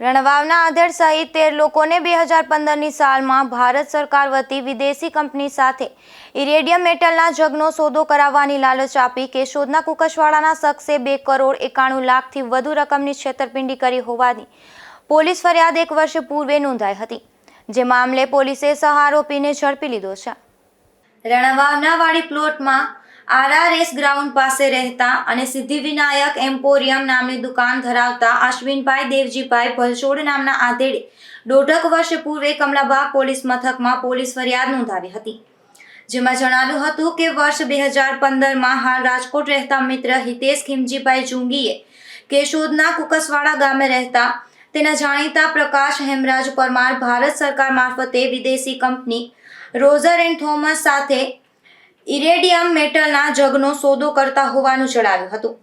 રણવાવના આધેડ સહિત તેર લોકોને બે હજાર પંદરની સાલમાં ભારત સરકાર વતી વિદેશી કંપની સાથે ઇરેડિયમ મેટલના જગનો સોદો કરાવવાની લાલચ આપી કેશોદના કુકસવાડાના શખ્સે બે કરોડ એકાણું લાખથી વધુ રકમની છેતરપિંડી કરી હોવાની પોલીસ ફરિયાદ એક વર્ષ પૂર્વે નોંધાઈ હતી. જે મામલે પોલીસે સહારોપીને ઝડપી લીધો છે. રણવાવના વાડી પ્લોટમાં આરઆરએસ ગ્રાઉન્ડ પાસે રહેતા અને સિદ્ધિવિનાયક એમ્પોરિયમ નામની દુકાન ધરાવતા અશ્વિનભાઈ દેવજીભાઈ ભલસોડ નામના આધેડે દોઢક વર્ષ પૂર્વે કમલાબાગ પોલીસ મથકમાં પોલીસ ફરિયાદ નોંધાવી હતી. જેમાં જણાવ્યું હતું કે વર્ષ બે હજાર પંદરમાં હાલ રાજકોટ રહેતા મિત્ર હિતેશ ખીમજીભાઈ જુંગીએ કેશોદના કુકસવાડા ગામે રહેતા તેના જાણીતા પ્રકાશ હેમરાજ પરમાર ભારત સરકાર મારફતે વિદેશી કંપની રોઝર એન્ડ થોમસ સાથે ઇરેડિયમ મેટલના જગનો સોદો કરતા હોવાનું જણાવ્યું હતું.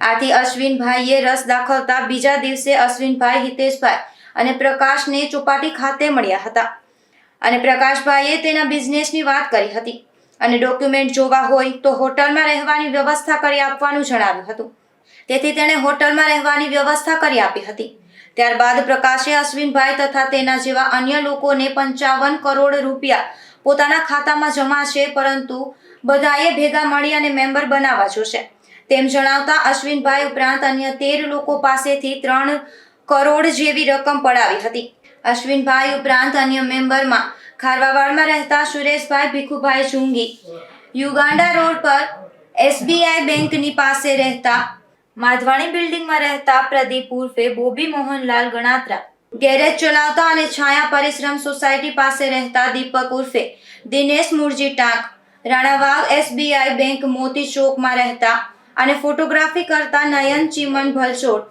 આથી અશ્વિનભાઈએ રસ દાખવતા બીજા દિવસે અશ્વિનભાઈ હિતેશભાઈ અને પ્રકાશને ચોપાટી ખાતે મળ્યા હતા. અને પ્રકાશભાઈએ તેના બિઝનેસની વાત કરી હતી અને ડોક્યુમેન્ટ જોવા હોય તો હોટલમાં રહેવાની વ્યવસ્થા કરી આપવાનું જણાવ્યું હતું. તેથી તેણે હોટલમાં રહેવાની વ્યવસ્થા કરી આપી હતી. ત્યારબાદ પ્રકાશે અશ્વિનભાઈ તથા તેના જેવા અન્ય લોકોને પંચાવન કરોડ રૂપિયા પોતાના ખાતામાં જમા છે, પરંતુ બધાએ ભેગા મળી અને મેમ્બર બનાવવા જોશે. તેમ જણાવતા અશ્વિનભાઈ ઉપરાંત અન્ય તેર લોકો પાસેથી ત્રણ કરોડ જેવી રકમ પડાવી હતી. અશ્વિનભાઈ ઉપરાંત અન્ય મેમ્બરમાં ખારવાવાડમાં રહેતા સુરેશભાઈ ભીખુભાઈ જુંગી, યુગાંડા રોડ પર એસબીઆઈ બેંકની પાસે રહેતા માધવાણી બિલ્ડિંગમાં રહેતા પ્રદીપ ઉર્ફે બોબી મોહનલાલ ગણાત્રા, ગેરેજ ચલાવતા અને છાયા પરિશ્રમ સોસાયટી પાસે રહેતા દીપક ઉર્ફે દિનેશ મુરજી ટાંક રાણાવાવ એસબીઆઈ બેંક મોતી ચોકમાં રહેતા અને ફોટોગ્રાફી કરતા નયન ચીમન ભલસોડ.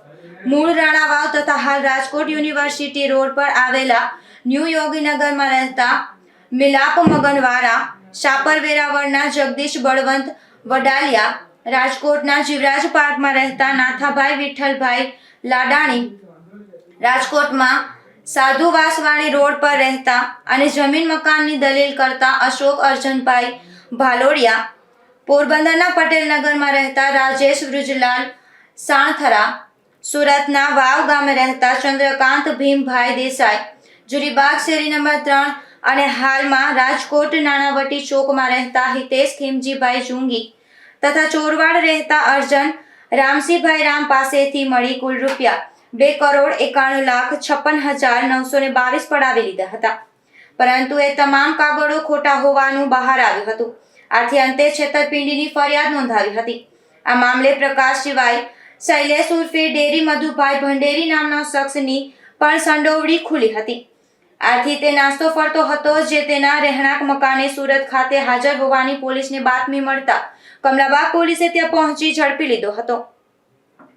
મૂળ રાણાવાવ તથા હાલ રાજકોટ યુનિવર્સિટી રોડ પર આવેલા ન્યૂ યોગીનગરમાં રહેતા મિલાપ મગનવાળા શાપર વેરાવળના જગદીશ બળવંત વડાલિયા, રાજકોટના જીવરાજ પાર્કમાં રહેતા નાથાભાઈ વિઠ્ઠલભાઈ લાડાણી, રાજકોટમાં સાધુ વાસવાણી રોડ પર રહેતા અને જમીન મકાનની દલીલ કરતા અશોક અર્જનભાઈ ભાલોડિયા પોરબંદરના પટેલનગરમાં રહેતા રાજેશ વૃજલાલ સાણથરા, સુરતના વાવ ગામે રહેતા ચંદ્રકાંત ભીમભાઈ દેસાઈ, જુરીબાગ શેરી નંબર ત્રણ અને હાલમાં રાજકોટ નાણાવટી ચોકમાં રહેતા હિતેશ ખીમજીભાઈ જુંગી તથા ચોરવાડ રહેતા અર્જન રામસિંહભાઈ રામ પાસેથી મળી કુલ રૂપિયા બે કરોડ એકાણું લાખ છપ્પન હજાર નવસો ને બાવીસ પડાવી લીધા હતા. પરંતુ એ તમામ કાગળો ખોટા હોવાનું બહાર આવ્યું હતું. આથી અંતે છેતરપિંડીની ફરિયાદ નોંધાવી હતી. આ મામલે પ્રકાશ સિવાય શૈલેષ ઉર્ફે ડેરી મધુભાઈ ભંડેરી નામના શખ્સની પણ સંડોવણી ખુલી હતી. આથી તે નાસ્તો ફરતો હતો જે તેના રહેણાંક મકાને સુરત ખાતે હાજર હોવાની પોલીસને બાતમી મળતા કમલાબાગ પોલીસે ત્યાં પહોંચી ઝડપી લીધો હતો.